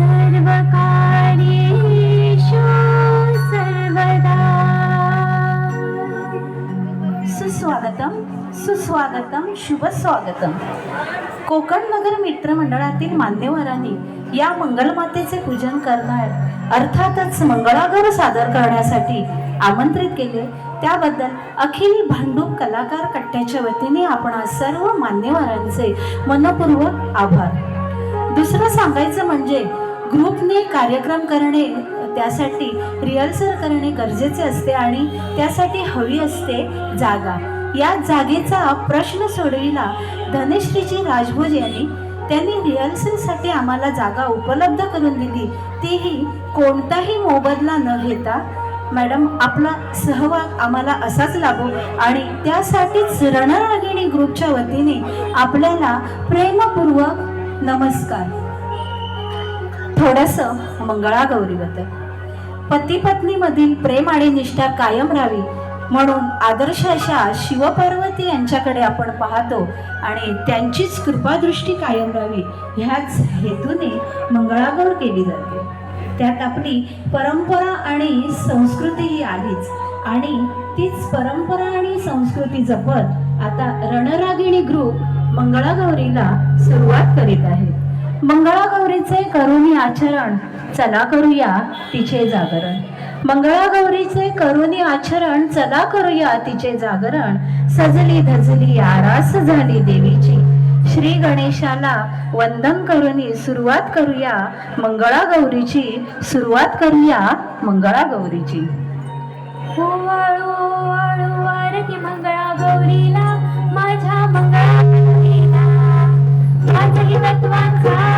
सर्वकार्येषु सर्वदा। सुस्वागतम सुस्वागतम शुभ स्वागतम कोकण नगर मित्रमंडळातील मान्यवरांनी या मंगलमातेचे पूजन करणार अर्थातच मंगळागौर सादर करण्यासाठी आमंत्रित केले. त्याबद्दल अखिल भांडूप कलाकार कट्ट्याच्या वतीने आपण सर्व मान्यवरांचे मनपूर्वक आभार. दुसरं सांगायचं म्हणजे ग्रुपने कार्यक्रम करणे त्यासाठी रिहर्सल करणे गरजेचे असते आणि त्यासाठी हवी असते जागा. या जागेचा प्रश्न सोडविला धनेश्रीजी राजभोज यांनी. त्यांनी रिहर्सलसाठी आम्हाला जागा उपलब्ध करून दिली. तीही कोणताही मोबदला न घेता. मॅडम आपला सहभाग आम्हाला असाच लाभो आणि त्यासाठीच रणरागिणी ग्रुपच्या वतीने आपल्याला प्रेमपूर्वक नमस्कार. थोडंसं मंगळागौरीबद्दल पती पत्नीमधील प्रेम आणि निष्ठा कायम राहावी म्हणून आदर्श अशा शिवपार्वती यांच्याकडे आपण पाहतो आणि त्यांचीच कृपादृष्टी कायम राहावी ह्याच हेतूने मंगळागौर केली जाते. त्यात आपली परंपरा आणि संस्कृती ही आलीच आणि तीच परंपरा आणि संस्कृती जपत आता रणरागिणी ग्रुप मंगळागौरीला सुरुवात करीत आहे मंगळागौरीचे करुणी आचरण चला करूया तिचे जागरण. मंगळागौरीचे करुणी आचरण चला करूया तिचे जागरण. सजली धजली आरास झाली देवीची. श्री गणेशाला वंदन करुनी सुरुवात करूया मंगळागौरीची सुरुवात करूया मंगळागौरीची. मंगळागौरीला माझ्या आरती मंगळा माझ्या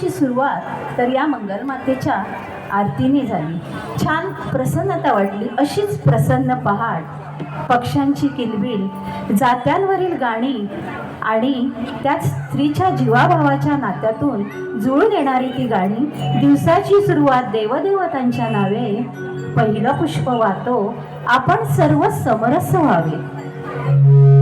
मंगळागौरीची सुरुवात तर या मंगलमातेच्या आरतीने झाली. छान प्रसन्नता वाटली. अशीच प्रसन्न पहाट पक्ष्यांची किलबिल जात्यांवरील गाणी आणि त्याच स्त्रीच्या जीवाभावाच्या नात्यातून जुळून येणारी ती गाणी दिवसाची सुरुवात देवदेवतांच्या नावे पहिलं पुष्प वाहतो आपण सर्व समरस व्हावे.